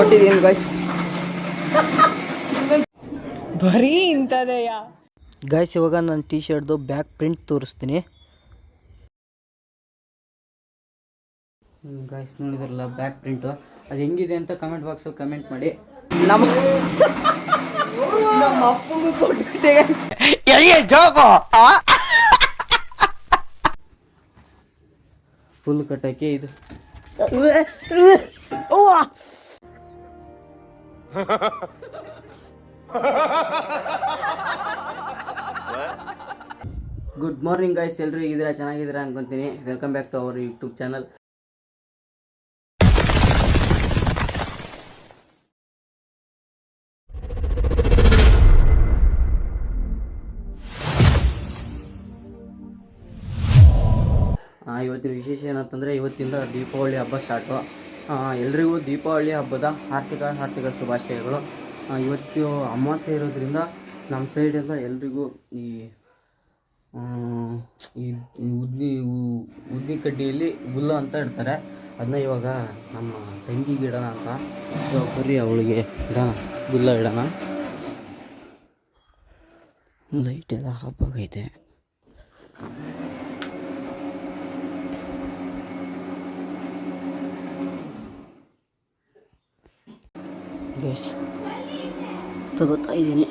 ಕೊಟ್ಟಿದ್ದೀನಿ ಗಾಯ್ಸ್ ಬರೀ ಇಂಥದೆಯಾ ಗೈಸ್ ಇವಾಗ ನಾನು ಟೀ ಶರ್ಟ್ದು ಬ್ಯಾಕ್ ಪ್ರಿಂಟ್ ತೋರಿಸ್ತೀನಿ ಗಾಯ್ಸ್ ನೋಡಿದ್ರಲ್ಲ ಬ್ಯಾಕ್ ಪ್ರಿಂಟು ಅದು ಹೆಂಗಿದೆ ಅಂತ ಕಮೆಂಟ್ ಬಾಕ್ಸಲ್ಲಿ ಕಮೆಂಟ್ ಮಾಡಿ ನಮ್ಮ ನಮ್ಮ ಅಪ್ಪಗೂ ಕೊಟ್ಟಿದ್ದೆ ಫುಲ್ ಕಟ್ಟಕ್ಕೆ ಇದು ಗುಡ್ ಮಾರ್ನಿಂಗ್ ಗೈಸ್ ಎಲ್ಲರೂ ಇದ್ದೀರಾ ಚೆನ್ನಾಗಿದ್ದೀರಾ ಅನ್ಕೊಂತೀನಿ. Welcome back to our YouTube channel ಇವತ್ತಿನ ವಿಶೇಷ ಏನಂತಂದ್ರೆ, ಇವತ್ತಿಂದ ದೀಪಾವಳಿ ಹಬ್ಬ ಸ್ಟಾರ್ಟು ಎಲ್ರಿಗೂ ದೀಪಾವಳಿ ಹಬ್ಬದ ಆರ್ಥಿಕ ಆರ್ಥಿಕ ಶುಭಾಶಯಗಳು. ಇವತ್ತು ಅಮಾವಾಸ್ಯೆ ಇರೋದ್ರಿಂದ ನಮ್ಮ ಸೈಡೆಲ್ಲ ಎಲ್ರಿಗೂ ಈ ಈ ಉದ್ದಿ ಉದ್ದಿ ಕಡ್ಡಿಯಲ್ಲಿ ಗುಲ್ಲ ಅಂತ ಇಡ್ತಾರೆ. ಅದನ್ನ ಇವಾಗ ನಮ್ಮ ತಂಗಿಗೆ ಗಿಡನ ಅಂತ, ಇವಾಗ ಅವಳಿಗೆ ಇಡೋಣ ಗುಲ್ಲ ಇಡೋಣ. ಲೈಟ್ ಎಲ್ಲ ಹಬ್ಬಾಗೈತೆ ಗೈಸ್ ತಗೋತಾ ಇದ್ದೀನಿ.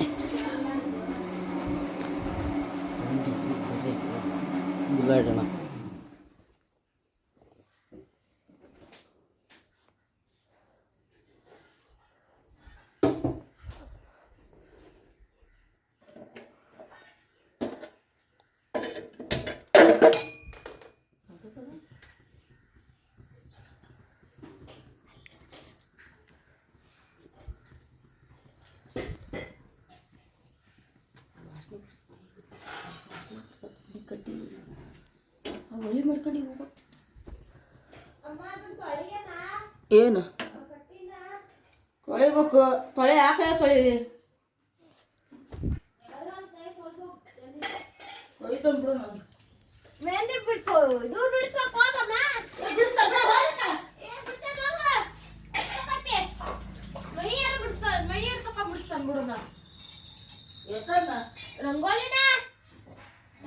ಹುಲ್ಲ ಇಡೋಣ ಏನು ತೊಳಿಬೇಕು ತೊಳೆ ಯಾಕೆ ತೊಳಿರಿ ತೊಳಿತಾನ್ ಬಿಡು ನಾನು. ಮೆಹಂದಿ ಬಿಡ್ತು ಇದು ಬಿಡಿಸ್ಬೇಕು ಹೋಗಮ್ಮ ಏ, ಬಿಡ್ತಾನೆ ಹೋಗು. ಎಷ್ಟೊತ್ತಕ್ಕೆ? ಮೈಯಾರು ಬಿಡಿಸ್ತಾನೆ ಮೈಯಾರು ತಕೊಂಡ್ ಬಿಡಿಸ್ತಾನೆ ಬಿಡು ಎತ್ತನ್ನ? ರಂಗೋಲಿನ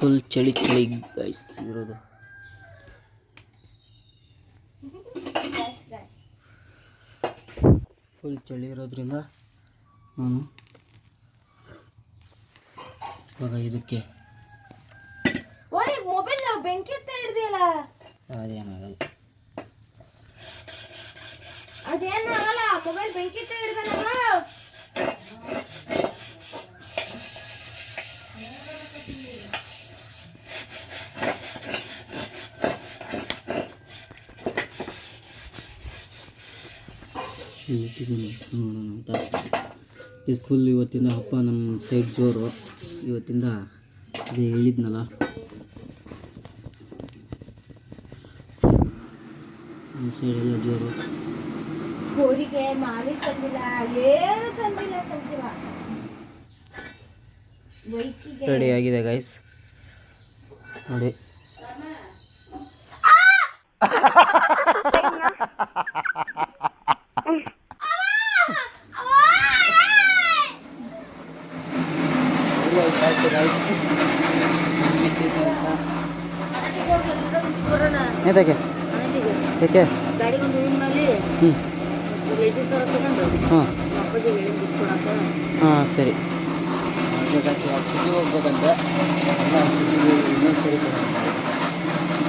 ಫುಲ್ ಚಳಿ ಚಳಿ ಗೈಸ್ ಇರೋದು. ಫುಲ್ ಚಳಿ ಇರೋದ್ರಿಂದ ನಾನು ಇವಾಗ ಇದಕ್ಕೆ ಮೊಬೈಲ್ ಬೆಂಕಿ ಹಿಡ್ದಿಲ್ಲ ಅದೇನಾಗಲ್ಲ ಅದೇನಾಗಲ್ಲ ಮೊಬೈಲ್ ಬೆಂಕಿ ಹತ್ತ ನೋಡೋಣ ಅಂತ ಇದು ಫುಲ್ ಇವತ್ತಿಂದ ಹಬ್ಬ ನಮ್ಮ ಸೈಡ್ ಜೋರು. ಇವತ್ತಿಂದ ಅದೇ ಹೇಳಿದ್ನಲ್ಲ. ನಮ್ಮ ಸೈಡ್ ಎಲ್ಲ ಜೋರು. ಹೋರಿಗೆ ಮಾಲಿ ತಂದಿಲ್ಲ ಏನು ತಂದಿಲ್ಲ ರೆಡಿ ಆಗಿದೆ ಗೈಸ್ ನೋಡಿ. ಏತಕ್ಕೆ ಏಕೆ ಹ್ಞೂ ಹಾಂ ಹಾಂ ಸರಿ ಸಿಟಿಗೆ ಹೋಗ್ಬೇಕಂತೆ ಇನ್ನೊಂದು ಸರಿ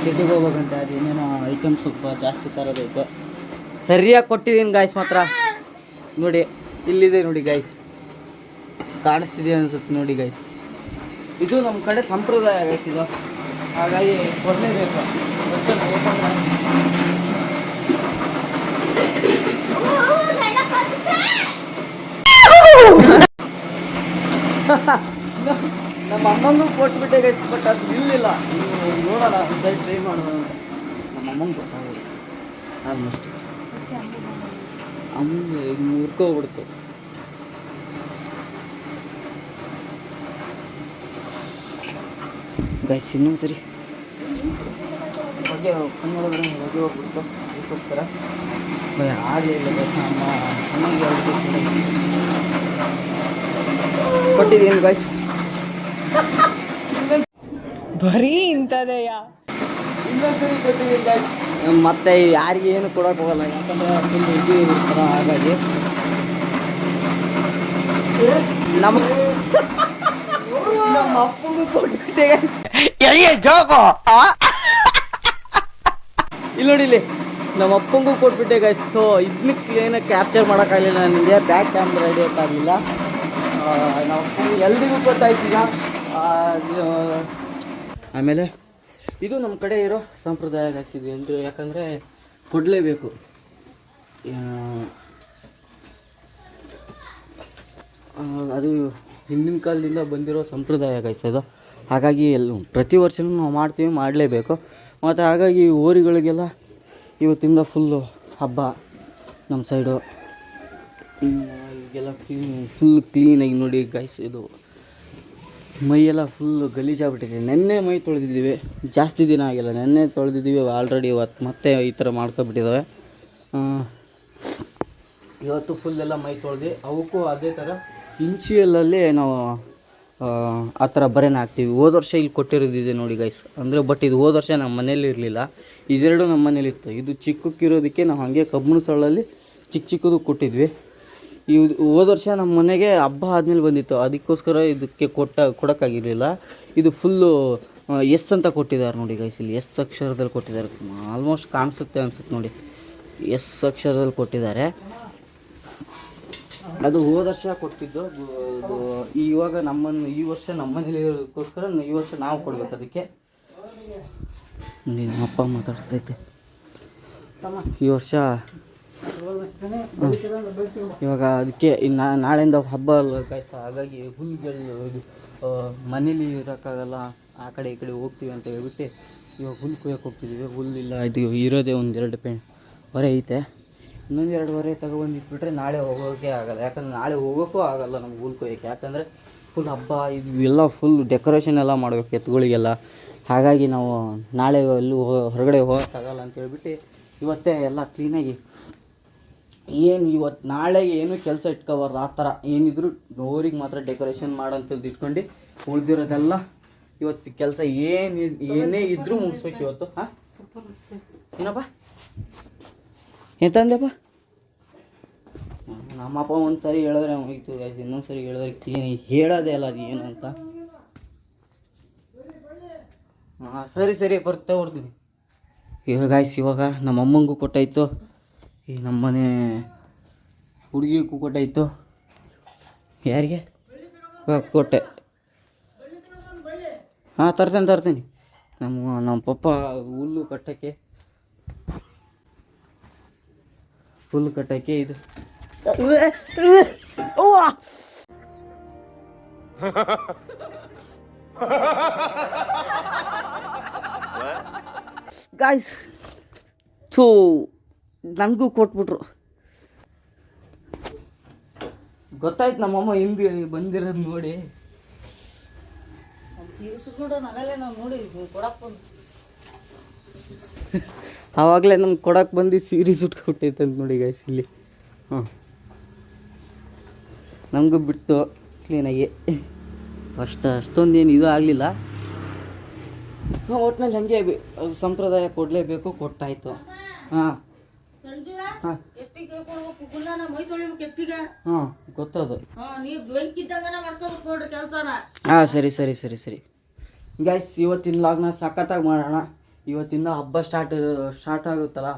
ಸಿಟಿಗೆ ಹೋಗ್ಬೇಕಂತೆ ಅದು ಏನೇನೋ ಐಟಮ್ ಸ್ವಲ್ಪ ಜಾಸ್ತಿ ತರಬೇಕು ಸರಿಯಾಗಿ ಕೊಟ್ಟಿದ್ದೀನಿ ಗಾಯ್ಸ್ ಮಾತ್ರ. ನೋಡಿ ಇಲ್ಲಿದೆ ನೋಡಿ ಗಾಯ್ಸ್ ಕಾಣಿಸ್ತಿದೆ ಅನ್ಸುತ್ತೆ ನೋಡಿ ಗಾಯ್ಸ್ ಇದು ನಮ್ಮ ಕಡೆ ಸಂಪ್ರದಾಯ ಗಾಯ್ಸ್ ಇದು. ಹಾಗಾಗಿ ಕೊಡಲೇಬೇಕು ನಮ್ಮ ಅಮ್ಮಂಗೂ ಕೊಟ್ಬಿಟ್ಟೆ ಗೈಸ್ ಬಟ್ ಅದು ನಿಲ್ಲಿಲ್ಲ ನೀವು ನೋಡೋಣ ಒಂದ್ಸರಿ ಟ್ರೈ ಮಾಡೋಣ ಅಂತ. ನಮ್ಮ ಅಮ್ಮಂಗೆ ಗೊತ್ತಾಗೋದು ಆಲ್ಮೋಸ್ಟ್ ಅಮ್ಮಂಗೆ ಮುರ್ಕೋಗ್ಬಿಡ್ತು. ಗೈಸ್ ಇನ್ನೊಂದು ಸರಿ ಬಗ್ಗೆ ಕಣ್ಣೊಳಗಡೆ ಹೊಗೆ ಹೋಗ್ಬಿಡ್ತು ಅದಕ್ಕೋಸ್ಕರ ಆಗಲಿಲ್ಲ ನಮ್ಮ ಕೊಟ್ಟಿದ್ದೀನಿ ಗಾಯ್ಸ್ ಬರೀ ಇಂಥದೆಯ ಇನ್ನೊಂದ್ಸರಿ ಕೊಟ್ಟಿದ್ದೀನಿ. ಮತ್ತೆ ಯಾರಿಗೆ ಏನು ಕೊಡೋಕೆ ಹೋಗಲ್ಲ ಯಾಕಂದ್ರೆ ಇದು ಇರ್ತಾರ ಹಾಗಾಗಿ ನಮ್ಮ ನಮ್ಮ ಅಪ್ಪಗೂ ಕೊಟ್ಬಿಟ್ಟೆ guys. ಇಲ್ಲಿ ನೋಡಿ ಇಲ್ಲಿ. ನಮ್ಮ ಅಪ್ಪಂಗೂ ಕೊಟ್ಬಿಟ್ಟೆ ಗೈಸ್ ಸೊ ಇದನ್ನ ಕ್ಲೀನಾಗಿ ಕ್ಯಾಪ್ಚರ್ ಮಾಡೋಕ್ಕಾಗಲಿಲ್ಲ ನನಗೆ ಬ್ಯಾಕ್ ಕ್ಯಾಮ್ರಾ ಹಿಡಿಯೋಕ್ಕಾಗಲಿಲ್ಲ ನಮ್ಮ ಅಪ್ಪಂಗೂ ಎಲ್ರಿಗೂ ಗೊತ್ತಾಯ್ತೀಗ ಆಮೇಲೆ ಇದು ನಮ್ಮ ಕಡೆ ಇರೋ ಸಂಪ್ರದಾಯ ಗೈಸ್ ಇದು ಎಲ್ರು ಯಾಕಂದರೆ ಕೊಡಲೇಬೇಕು. ಅದು ಹಿಂದಿನ ಕಾಲದಿಂದ ಬಂದಿರೋ ಸಂಪ್ರದಾಯ ಗೈಸ್ ಅದು. ಹಾಗಾಗಿ ಎಲ್ಲ ಪ್ರತಿ ವರ್ಷವೂ ನಾವು ಮಾಡ್ತೀವಿ, ಮಾಡಲೇಬೇಕು. ಮತ್ತು ಹಾಗಾಗಿ ಓರಿಗಳಿಗೆಲ್ಲ ಇವತ್ತಿಂದ ಫುಲ್ಲು ಹಬ್ಬ ನಮ್ಮ ಸೈಡು ಈಗೆಲ್ಲ ಕ್ಲೀನ್ ಫುಲ್ ಕ್ಲೀನಾಗಿ ನೋಡಿ ಗೈಸ್ ಇದು. ಮೈಯೆಲ್ಲ ಫುಲ್ಲು ಗಲೀಜಾಗ್ಬಿಟ್ಟಿದೆ. ನೆನ್ನೆ ಮೈ ತೊಳೆದಿದ್ದೀವಿ. ಜಾಸ್ತಿ ದಿನ ಆಗಿಲ್ಲ. ನೆನ್ನೆ ತೊಳೆದಿದ್ದೀವಿ ಆಲ್ರೆಡಿ ಇವತ್ತು ಮತ್ತೆ ಈ ಥರ ಮಾಡ್ಕೊಬಿಟ್ಟಿದ್ದಾವೆ ಇವತ್ತು ಫುಲ್ ಎಲ್ಲ ಮೈ ತೊಳೆದು, ಅವಕ್ಕೂ ಅದೇ ಥರ ಇಂಚಿಯಲ್ಲಲ್ಲಿ ನಾವು ಆ, ಥರ ಬರೆನ ಹಾಕ್ತೀವಿ. ಹೋದ ವರ್ಷ ಇಲ್ಲಿ ಕೊಟ್ಟಿರೋದಿದೆ ನೋಡಿ ಗೈಸ್ ಅಂದರೆ ಬಟ್ ಇದು ಹೋದ ವರ್ಷ ನಮ್ಮ ಮನೇಲಿ ಇರಲಿಲ್ಲ. ಇದೆರಡು ನಮ್ಮ ಮನೇಲಿ ಇತ್ತು. ಇದು ಚಿಕ್ಕಕ್ಕಿರೋದಕ್ಕೆ ನಾವು ಹಾಗೆ ಕಬ್ಬಿಣ ಸಳ್ಳಲ್ಲಿ ಚಿಕ್ಕ ಚಿಕ್ಕದು ಕೊಟ್ಟಿದ್ವಿ. ಇದು ಹೋದ ವರ್ಷ ನಮ್ಮ ಮನೆಗೆ ಹಬ್ಬ ಆದಮೇಲೆ ಬಂದಿತ್ತು. ಅದಕ್ಕೋಸ್ಕರ ಇದಕ್ಕೆ ಕೊಟ್ಟ ಕೊಡೋಕ್ಕಾಗಿರಲಿಲ್ಲ. ಇದು ಫುಲ್ಲು ಎಸ್ ಅಂತ ಕೊಟ್ಟಿದ್ದಾರೆ ನೋಡಿ ಗೈಸ್ ಇಲ್ಲಿ ಎಸ್ ಅಕ್ಷರದಲ್ಲಿ ಕೊಟ್ಟಿದ್ದಾರೆ. ಆಲ್ಮೋಸ್ಟ್ ಕಾಣಿಸುತ್ತೆ ಅನ್ಸುತ್ತೆ ನೋಡಿ. ಎಸ್ ಅಕ್ಷರದಲ್ಲಿ ಕೊಟ್ಟಿದ್ದಾರೆ. ಅದು ಹೋದ ವರ್ಷ ಕೊಟ್ಟಿದ್ದು ಇವಾಗ ನಮ್ಮನ್ನು ಈ ವರ್ಷ ನಮ್ಮ ಮನೇಲಿ ಈ ವರ್ಷ ನಾವು ಕೊಡ್ಬೇಕು ಅದಕ್ಕೆ. ನೋಡಿ ನಮ್ಮ ಅಪ್ಪ ಮಾತಾಡ್ಸ್ತೈತೆ ಈ ವರ್ಷ ಇವಾಗ ಅದಕ್ಕೆ ಇನ್ನು ನಾಳೆಯಿಂದ ಹಬ್ಬ ಅಲ್ಲ ಕಾಯ್ಸ ಹಾಗಾಗಿ ಹುಲ್ಗಳು ಮನೇಲಿ ಇರೋಕ್ಕಾಗಲ್ಲ ಆ ಕಡೆ ಈ ಕಡೆ ಹೋಗ್ತೀವಿ ಅಂತ ಹೇಳ್ಬಿಟ್ಟು ಇವಾಗ ಹುಲ್ಲು ಕುಯ್ಯಕ್ಕೆ ಹೋಗ್ತಿದ್ದೀವಿ ಹುಲ್ಲಿಲ್ಲ ಇದು ಇರೋದೇ ಒಂದು ಎರಡು ಪೆ ಹೊರೆ ಐತೆ. ಇನ್ನೊಂದು ಎರಡುವರೆ ತಗೊಬಂದು ಇಟ್ಬಿಟ್ರೆ ನಾಳೆ ಹೋಗೋಕೆ ಆಗಲ್ಲ. ಯಾಕಂದ್ರೆ ನಾಳೆ ಹೋಗೋಕ್ಕೂ ಆಗಲ್ಲ ನಮ್ಗೆ ಹುಲ್ಲು ಕೊಯ್ಯೋಕ್ಕೆ. ಯಾಕಂದರೆ ಫುಲ್ ಹಬ್ಬ ಇದು ಎಲ್ಲ ಫುಲ್ ಡೆಕೋರೇಷನ್ ಎಲ್ಲ ಮಾಡಬೇಕು ಎತ್ತುಗಳಿಗೆಲ್ಲ ಹಾಗಾಗಿ ನಾವು ನಾಳೆ ಎಲ್ಲೂ ಹೊರಗಡೆ ಹೋಗೋಕ್ಕಾಗಲ್ಲ ಅಂತ ಹೇಳ್ಬಿಟ್ಟು ಇವತ್ತೇ ಎಲ್ಲ ಕ್ಲೀನಾಗಿ ಏನು ಇವತ್ತು ನಾಳೆ ಏನು ಕೆಲಸ ಇಟ್ಕೋಬಾರ್ದು, ಆ ಥರ ಏನಿದ್ರು ಡೋರಿಗೆ ಮಾತ್ರ ಡೆಕೋರೇಷನ್ ಮಾಡೋಂಥದ್ದು ಇಟ್ಕೊಂಡು ಉಳಿದಿರೋದೆಲ್ಲ ಇವತ್ತು ಕೆಲಸ ಏನು ಏನೇ ಇದ್ರೂ ಮುಗಿಸ್ಬೇಕು ಇವತ್ತು, ಹಾಂ? ಏನಪ್ಪ? ಎಂತಂದೆಪ್ಪ ನಮ್ಮಪ್ಪ ಒಂದು ಸರಿ ಹೇಳಿದ್ರೆ ಹೋಯ್ತು ಗಾಯ್ಸ್ ಇನ್ನೊಂದು ಸರಿ ಹೇಳಿದ್ರೆ ಏನು ಹೇಳೋದೇ ಅಲ್ಲ ಅದು ಏನು ಅಂತ ಸರಿ ಸರಿ. ಬರ್ತಾ ಬರ್ತೀನಿ ಈಗ ಗಾಯ್ಸ್ ಇವಾಗ ನಮ್ಮ ಅಮ್ಮಂಗೂ ಕೊಟ್ಟಾಯಿತು. ಈ ನಮ್ಮನೆ ಹುಡುಗಿಗೂ ಕೊಟ್ಟಾಯ್ತು. ಯಾರಿಗೆ? ಕೊಟ್ಟೆ. ಹಾಂ, ತರ್ತೇನೆ, ತರ್ತೀನಿ. ನಮ್ಮ ನಮ್ಮ ಪಪ್ಪ ಹುಲ್ಲು ಕಟ್ಟಕ್ಕೆ. ಹುಲ್ಲು ಕಟ್ಟಕ್ಕೆ ಇದು. ಗಾಯ್ಸ್ ಸೊ ನನಗೂ ಕೊಟ್ಬಿಟ್ರು. ಗೊತ್ತಾಯ್ತು ನಮ್ಮಮ್ಮ ಹಿಂದೆ ಬಂದಿರೋದು ನೋಡಿ. ಆವಾಗಲೇ ನಮ್ಗೆ ಕೊಡೋಕೆ ಬಂದು ಸೀರೆ ಸುಟ್ಕೊಟ್ಟೈತೆ ಅಂತ ನೋಡಿ ಗೈಸ್ ಇಲ್ಲಿ. ಹಾಂ ನಮಗೂ ಬಿಡ್ತು ಕ್ಲೀನಾಗಿ ಅಷ್ಟು ಅಷ್ಟೊಂದೇನು ಇದು ಆಗಲಿಲ್ಲ. ಒಟ್ನಲ್ಲಿ ಹಾಗೆ ಸಂಪ್ರದಾಯ ಕೊಡಲೇಬೇಕು ಕೊಟ್ಟಾಯಿತು. ಹಾಂ ಹಾಂ ಗೊತ್ತದು. ಹಾಂ ಸರಿ ಸರಿ ಸರಿ ಸರಿ. ಗ್ಯಾಸ್ ಇವತ್ತಿನ ಲಾಗ್ನ ಸಖತ್ತಾಗಿ ಮಾಡೋಣ. ಇವತ್ತಿಂದ ಹಬ್ಬ ಸ್ಟಾರ್ಟ್ ಸ್ಟಾರ್ಟ್ ಆಗುತ್ತಲ್ಲ?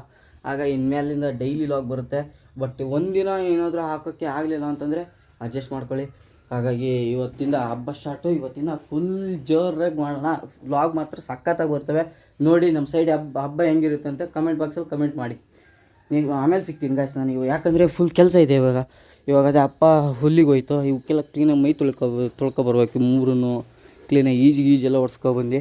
ಆಗ ಇನ್ಮೇಲಿಂದ ಡೈಲಿ ಲಾಗ್ ಬರುತ್ತೆ. ಬಟ್ ಒಂದಿನ ಏನಾದರೂ ಹಾಕೋಕ್ಕೆ ಆಗಲಿಲ್ಲ ಅಂತಂದರೆ ಅಡ್ಜಸ್ಟ್ ಮಾಡ್ಕೊಳ್ಳಿ. ಹಾಗಾಗಿ ಇವತ್ತಿಂದ ಹಬ್ಬ ಸ್ಟಾರ್ಟು ಇವತ್ತಿಂದ ಫುಲ್ ಜೋರಾಗಿ ಮಾಡೋಣ. ಲಾಗ್ ಮಾತ್ರ ಸಖತ್ತಾಗಿ ಬರ್ತವೆ. ನೋಡಿ ನಮ್ಮ ಸೈಡ್ ಹಬ್ಬ ಹಬ್ಬ ಹೆಂಗಿರುತ್ತೆ ಅಂತ ಕಮೆಂಟ್ ಬಾಕ್ಸಲ್ಲಿ ಕಮೆಂಟ್ ಮಾಡಿ. ನೀವು ಆಮೇಲೆ ಸಿಗ್ತೀನಿ ಗಾಯ್ಸ್ ನಾನು. ಯಾಕಂದರೆ ಫುಲ್ ಕೆಲಸ ಇದೆ ಇವಾಗ. ಇವಾಗ ಅದೇ ಅಪ್ಪ ಹುಲ್ಲಿಗೆ ಹೋಯ್ತು. ಇವಕ್ಕೆಲ್ಲ ಕ್ಲೀನಾಗಿ ಮೈ ತೊಳ್ಕೊ ತೊಳ್ಕೊಬರ್ಬೇಕು ಮೂರೂ ಕ್ಲೀನಾಗಿ ಈಜು ಗೀಜೆಲ್ಲ ಒಡ್ಸ್ಕೊಬಂದು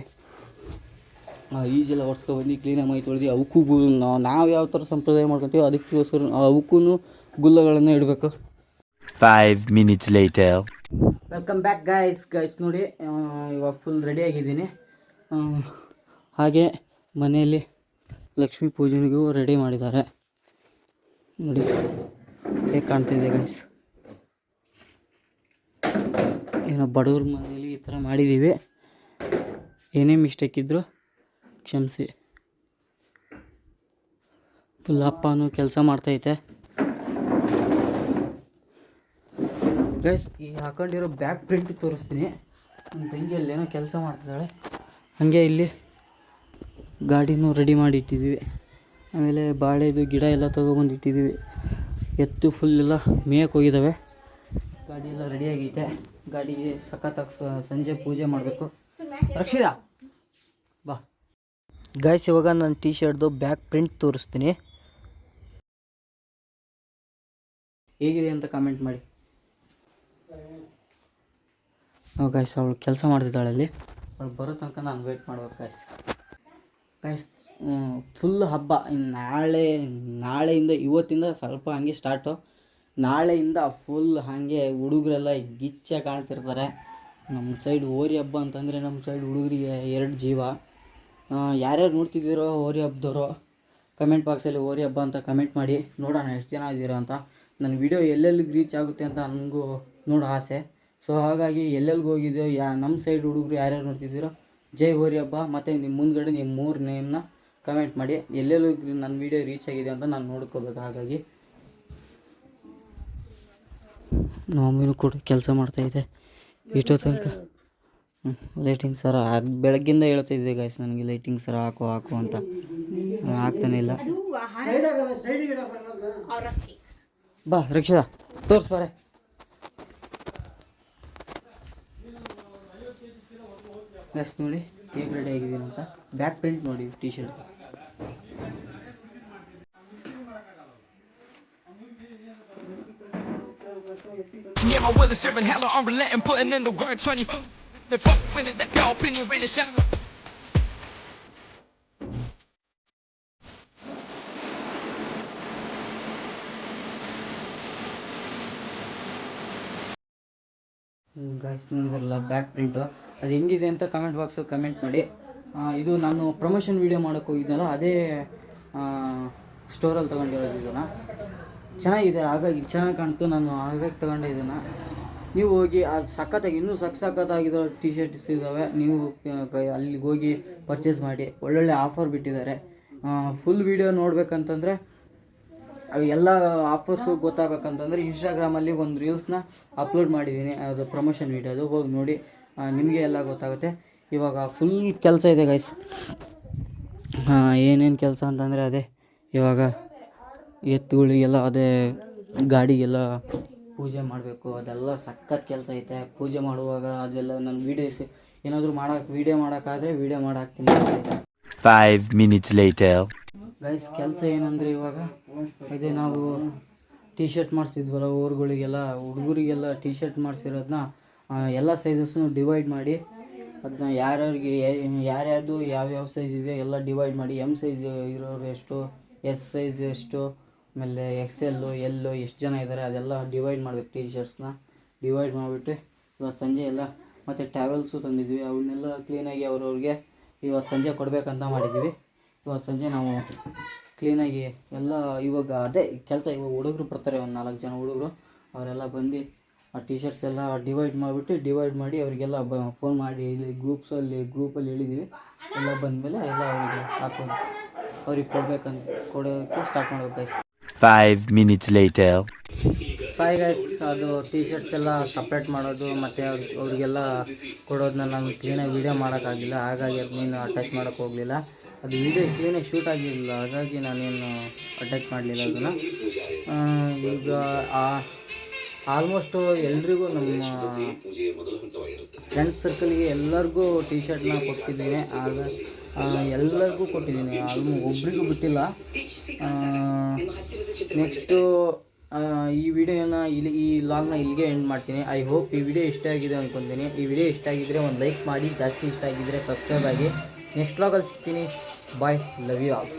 ಈಜೆಲ್ಲ ಒಡ್ಸ್ಕೊಬಂದು ಕ್ಲೀನಾಗಿ ಮೈ ತೊಳೆದು ಅವಕ್ಕೂ ಗು ನಾವು ನಾವು ಯಾವ ಥರ ಸಂಪ್ರದಾಯ ಮಾಡ್ಕೊತೀವಿ ಅದಕ್ಕೋಸ್ಕರ ಅವಕ್ಕೂ ಗುಲ್ಲಗಳನ್ನು ಇಡಬೇಕು. Five minutes later. Welcome back guys guys ನೋಡಿ ಇವಾಗ ಫುಲ್ ರೆಡಿ ಆಗಿದ್ದೀನಿ. ಹಾಗೆ ಮನೆಯಲ್ಲಿ ಲಕ್ಷ್ಮೀ ಪೂಜೆಗೂ ರೆಡಿ ಮಾಡಿದ್ದಾರೆ. ನೋಡಿ ಹೇಗೆ ಕಾಣ್ತಿದೆ ಗಾಯ್ಸ್ ಏನೋ ಬಡವ್ರ ಮನೆಯಲ್ಲಿ ಈ ಥರ ಮಾಡಿದ್ದೀವಿ ಏನೇ ಮಿಸ್ಟೇಕ್ ಇದ್ದರೂ ಕ್ಷಮಿಸಿ. ಫುಲ್ ಅಪ್ಪನೂ ಕೆಲಸ ಮಾಡ್ತೈತೆ. ಗೈಸ್ ಈ ಹಾಕೊಂಡಿರೋ ಬ್ಯಾಕ್ ಪ್ರಿಂಟ್ ತೋರಿಸ್ತೀನಿ. ನನ್ನ ತಂಗಿಯಲ್ಲಿ ಏನೋ ಕೆಲಸ ಮಾಡ್ತಿದ್ದಾಳೆ. ಹಾಗೆ ಇಲ್ಲಿ ಗಾಡಿನೂ ರೆಡಿ ಮಾಡಿ ಇಟ್ಟಿದ್ದೀವಿ ಆಮೇಲೆ ಬಾಳೆದು ಗಿಡ ಎಲ್ಲ ತೊಗೊಬಂದು ಇಟ್ಟಿದ್ದೀವಿ ಎತ್ತು ಫುಲ್ ಎಲ್ಲ ಮೇಯಕ್ಕೆ ಹೋಗಿದ್ದಾವೆ. ಗಾಡಿ ಎಲ್ಲ ರೆಡಿಯಾಗೈತೆ ಗಾಡಿಗೆ ಸಖತ್ತಾಗಿ ಸಂಜೆ ಪೂಜೆ ಮಾಡಬೇಕು. ರಕ್ಷಿತಾ! ಗಾಯ್ಸ್ ಇವಾಗ ನಾನು ಟಿ ಶರ್ಟ್ದು ಬ್ಯಾಕ್ ಪ್ರಿಂಟ್ ತೋರಿಸ್ತೀನಿ. ಹೇಗಿದೆ ಅಂತ ಕಮೆಂಟ್ ಮಾಡಿ. ಗಾಯ್ಸ್ ಅವಳು ಕೆಲಸ ಮಾಡ್ತಿದ್ದಾಳೆ ಅಲ್ಲಿ. ಅವಳು ಬರೋ ತನಕ ನಾನು ವೇಟ್ ಮಾಡ್ಬೇಕು ಗಾಯ್ಸ್ ಗಾಯ್ಸ್ ಫುಲ್ ಹಬ್ಬ. ನಾಳೆ, ನಾಳೆಯಿಂದ, ಇವತ್ತಿಂದ ಸ್ವಲ್ಪ ಹಂಗೆ ಸ್ಟಾರ್ಟು ನಾಳೆಯಿಂದ ಫುಲ್ ಹಾಗೆ ಹುಡುಗರೆಲ್ಲ ಗಿಚ್ಚ ಕಾಣ್ತಿರ್ತಾರೆ. ನಮ್ಮ ಸೈಡ್ ಹೋರಿ ಹಬ್ಬ ಅಂತಂದರೆ ನಮ್ಮ ಸೈಡ್ ಹುಡುಗರಿಗೆ ಎರಡು ಜೀವ. ಯಾರ್ಯಾರು ನೋಡ್ತಿದ್ದೀರೋ ಓರಿ ಹಬ್ಬದವರು ಕಮೆಂಟ್ ಬಾಕ್ಸಲ್ಲಿ ಓರಿ ಹಬ್ಬ ಅಂತ ಕಮೆಂಟ್ ಮಾಡಿ ನೋಡೋಣ ಎಷ್ಟು ಜನ ಇದ್ದೀರಾ ಅಂತ. ನನ್ನ ವಿಡಿಯೋ ಎಲ್ಲೆಲ್ಲಿ ರೀಚ್ ಆಗುತ್ತೆ ಅಂತ ನನಗೂ ನೋಡೋ ಆಸೆ. ಸೊ ಹಾಗಾಗಿ ಎಲ್ಲೆಲ್ಲಿಗೆ ಹೋಗಿದೆಯೋ, ಯಾ ನಮ್ಮ ಸೈಡ್ ಹುಡುಗರು ಯಾರ್ಯಾರು ನೋಡ್ತಿದ್ದೀರೋ, ಜೈ ಓರಿ ಹಬ್ಬ. ಮತ್ತು ನಿಮ್ಮ ಮುಂದ್ಗಡೆ ನಿಮ್ಮ ಮೂರು ನೇಮ್ನ ಕಮೆಂಟ್ ಮಾಡಿ ಎಲ್ಲೆಲ್ಲಿ ನನ್ನ ವಿಡಿಯೋ ರೀಚ್ ಆಗಿದೆ ಅಂತ ನಾನು ನೋಡ್ಕೋಬೇಕು. ಹಾಗಾಗಿ ನಮ್ಮ ಮಮ್ಮಿನೂ ಕೂಡ ಕೆಲಸ ಮಾಡ್ತಾಯಿದ್ದೆ ಇಷ್ಟೋ ತನಕ ಲೈಟಿಂಗ್ ಸರ ಬೆಳಗ್ಗಿಂದ ಹೇಳ್ತಿದ್ದೆ ಗಾಯ್ಸ್ ನನಗೆ ಲೈಟಿಂಗ್ ಸರ ಹಾಕು ಹಾಕು ಅಂತ. ಆಗ್ತಾನೆ ಇಲ್ಲ. ಬಾ ರಕ್ಷಿತಾ ತೋರಿಸ್ಬಾರೆ ನೆಕ್ಸ್ಟ್ ನೋಡಿ ಹೇಗೆ ರೆಡಿ ಆಗಿದ್ದೀನಿ ಅಂತ. ಬ್ಯಾಕ್ ಪ್ರಿಂಟ್ ನೋಡಿ T shirt Yeah, my is serving hella unrelenting, putting in the work 24. They fuck with it, that y'all opinion really sound. Guys ನೋಡಿದ್ರಲ್ಲ ಬ್ಯಾಕ್ ಪ್ರಿಂಟು ಅದು ಹೆಂಗಿದೆ ಅಂತ ಕಮೆಂಟ್ ಬಾಕ್ಸಲ್ಲಿ ಕಮೆಂಟ್ ಮಾಡಿ. ಇದು ನಾನು ಪ್ರಮೋಷನ್ ವೀಡಿಯೋ ಮಾಡೋಕ್ಕೆ ಹೋಗಿದ್ದೆನಲ್ಲ ಅದೇ ಸ್ಟೋರಲ್ಲಿ ತೊಗೊಂಡಿರೋದು ಇದನ್ನು. ಚೆನ್ನಾಗಿದೆ ಹಾಗಾಗಿ ಚೆನ್ನಾಗಿ ಕಾಣ್ತು ನಾನು ಹಾಗಾಗಿ ತಗೊಂಡೆ ಇದನ್ನು. ನೀವು ಹೋಗಿ ಅದು ಸಖತ್ತಾಗಿ ಇನ್ನೂ ಸಖ ಸಖತ್ತಾಗಿರೋ ಟಿ ಶರ್ಟ್ಸ್ ಇದ್ದಾವೆ ನೀವು ಅಲ್ಲಿಗೆ ಹೋಗಿ ಪರ್ಚೇಸ್ ಮಾಡಿ. ಒಳ್ಳೊಳ್ಳೆ ಆಫರ್ ಬಿಟ್ಟಿದ್ದಾರೆ. ಫುಲ್ ವೀಡಿಯೋ ನೋಡಬೇಕಂತಂದರೆ ಎಲ್ಲ ಆಫರ್ಸು ಗೊತ್ತಾಗಬೇಕಂತಂದರೆ ಇನ್ಸ್ಟಾಗ್ರಾಮಲ್ಲಿ ಒಂದು ರೀಲ್ಸ್ನ ಅಪ್ಲೋಡ್ ಮಾಡಿದ್ದೀನಿ. ಅದು ಪ್ರಮೋಷನ್ ವೀಡಿಯೋದು ಹೋಗಿ ನೋಡಿ. ನಿಮಗೆ ಎಲ್ಲ ಗೊತ್ತಾಗುತ್ತೆ. ಇವಾಗ ಫುಲ್ ಕೆಲಸ ಇದೆ ಗೈಸ್ ಏನೇನು ಕೆಲಸ ಅಂತಂದರೆ ಅದೇ. ಇವಾಗ ಎತ್ತುಗಳಿಗೆಲ್ಲ, ಅದೇ ಗಾಡಿಗೆಲ್ಲ ಪೂಜೆ ಮಾಡಬೇಕು ಅದೆಲ್ಲ ಸಖತ್ ಕೆಲಸ ಐತೆ ಪೂಜೆ ಮಾಡುವಾಗ ಅದೆಲ್ಲ ನನ್ನ ವೀಡಿಯೋಸ್ ಏನಾದರೂ ಮಾಡೋಕೆ ವೀಡಿಯೋ ಮಾಡೋಕ್ಕಾದ್ರೆ ವೀಡಿಯೋ ಮಾಡಾಕ್ತೀನಿ ಫೈವ್ ಮಿನಿಟ್ಸ್ later. ಗೈಸ್ ಕೆಲಸ ಏನಂದರೆ ಇವಾಗ ಅದೇ ನಾವು ಟೀ ಶರ್ಟ್ ಮಾಡಿಸಿದ್ವಲ್ಲ ಊರುಗಳಿಗೆಲ್ಲ ಹುಡುಗರಿಗೆಲ್ಲ ಟೀ ಶರ್ಟ್ ಮಾಡಿಸಿರೋದನ್ನ ಎಲ್ಲ ಸೈಜಸ್ನು ಡಿವೈಡ್ ಮಾಡಿ ಅದನ್ನ ಯಾರ್ಯಾರಿಗೆ ಯಾರ್ಯಾರ್ದು ಯಾವ್ಯಾವ ಸೈಜ್ ಇದೆ ಎಲ್ಲ ಡಿವೈಡ್ ಮಾಡಿ ಎಂ ಸೈಜ್ ಇರೋರು ಎಷ್ಟು ಎಸ್ ಸೈಜ್ ಎಷ್ಟು ಆಮೇಲೆ ಎಕ್ಸ್ ಎಲ್ಲು ಎಷ್ಟು ಜನ ಇದ್ದಾರೆ ಅದೆಲ್ಲ ಡಿವೈಡ್ ಮಾಡ್ಬೇಕು ಟೀ ಶರ್ಟ್ಸ್ನ ಡಿವೈಡ್ ಮಾಡಿಬಿಟ್ಟು ಇವತ್ತು ಸಂಜೆ ಎಲ್ಲ ಮತ್ತು ಟ್ಯಾವೆಲ್ಸು ತಂದಿದ್ವಿ. ಅವನ್ನೆಲ್ಲ ಕ್ಲೀನಾಗಿ ಅವ್ರವ್ರಿಗೆ ಇವತ್ತು ಸಂಜೆ ಕೊಡಬೇಕಂತ ಮಾಡಿದ್ವಿ. ಇವತ್ತು ಸಂಜೆ ನಾವು ಕ್ಲೀನಾಗಿ ಎಲ್ಲ ಇವಾಗ ಅದೇ ಕೆಲಸ, ಇವಾಗ ಹುಡುಗರು ಬರ್ತಾರೆ ಒಂದು ನಾಲ್ಕು ಜನ ಹುಡುಗರು. ಅವರೆಲ್ಲ ಬಂದು ಆ ಟೀ ಶರ್ಟ್ಸ್ ಎಲ್ಲ ಡಿವೈಡ್ ಮಾಡಿಬಿಟ್ಟು ಡಿವೈಡ್ ಮಾಡಿ ಅವರಿಗೆಲ್ಲ ಬ ಫೋನ್ ಮಾಡಿ ಇಲ್ಲಿ ಗ್ರೂಪ್ಸಲ್ಲಿ ಗ್ರೂಪಲ್ಲಿ ಹೇಳಿದ್ದೀವಿ ಎಲ್ಲ ಬಂದಮೇಲೆ ಎಲ್ಲ ಅವರಿಗೆ ಹಾಕೊಂಡು ಅವ್ರಿಗೆ ಕೊಡಬೇಕಂತ ಕೊಡೋಕ್ಕೆ ಸ್ಟಾರ್ಟ್ ಮಾಡ್ಬೇಕು. Five minutes later. ಫೈ ಗೈಸ್ ಅದು ಟಿ ಶರ್ಟ್ಸ್ ಎಲ್ಲ ಸಪ್ರೇಟ್ ಮಾಡೋದು ಮತ್ತು ಅವ್ರ್, ಅವ್ರಿಗೆಲ್ಲ ಕೊಡೋದನ್ನ ನಾನು ಕ್ಲೀನಾಗಿ ವೀಡಿಯೋ ಮಾಡೋಕ್ಕಾಗಿಲ್ಲ, ಹಾಗಾಗಿ ಅದನ್ನೇನು ಅಟ್ಯಾಚ್ ಮಾಡೋಕ್ಕೆ ಹೋಗಲಿಲ್ಲ ಅದು ವೀಡಿಯೋ ಕ್ಲೀನಾಗಿ ಶೂಟ್ ಆಗಿರಲಿಲ್ಲ ಹಾಗಾಗಿ ನಾನೇನು ಅಟ್ಯಾಚ್ ಮಾಡಲಿಲ್ಲ ಅದನ್ನು ಈಗ ಆಲ್ಮೋಸ್ಟು ಎಲ್ರಿಗೂ ನಮ್ಮ ಫ್ರೆಂಡ್ಸ್ ಸರ್ಕಲ್ಗೆ ಎಲ್ಲರಿಗೂ ಟಿ ಶರ್ಟ್ನ ಕೊಟ್ಟಿದ್ದೀನಿ. ಆಗ ಎಲ್ಲರಿಗೂ ಕೊಟ್ಟಿದ್ದೀನಿ. ಆಲ್ಮೋ ಒಬ್ರಿಗೂ ಬಿಟ್ಟಿಲ್ಲ. ನೆಕ್ಸ್ಟು ಈ ವಿಡಿಯೋನ ಇಲ್ಲಿ, ಈ ಲಾಗ್ನ ಇಲ್ಲಿಗೆ ಎಂಡ್ ಮಾಡ್ತೀನಿ. ಐ ಹೋಪ್ ಈ ವಿಡಿಯೋ ಇಷ್ಟ ಆಗಿದೆ ಅಂದ್ಕೊತೀನಿ ಈ ವಿಡಿಯೋ ಇಷ್ಟ ಆಗಿದ್ದರೆ ಒಂದು ಲೈಕ್ ಮಾಡಿ. ಜಾಸ್ತಿ ಇಷ್ಟ ಆಗಿದ್ದರೆ ಸಬ್ಸ್ಕ್ರೈಬ್ ಆಗಿ. ನೆಕ್ಸ್ಟ್ ಲಾಗಲ್ಲಿ ಸಿಗ್ತೀನಿ. Bye love you all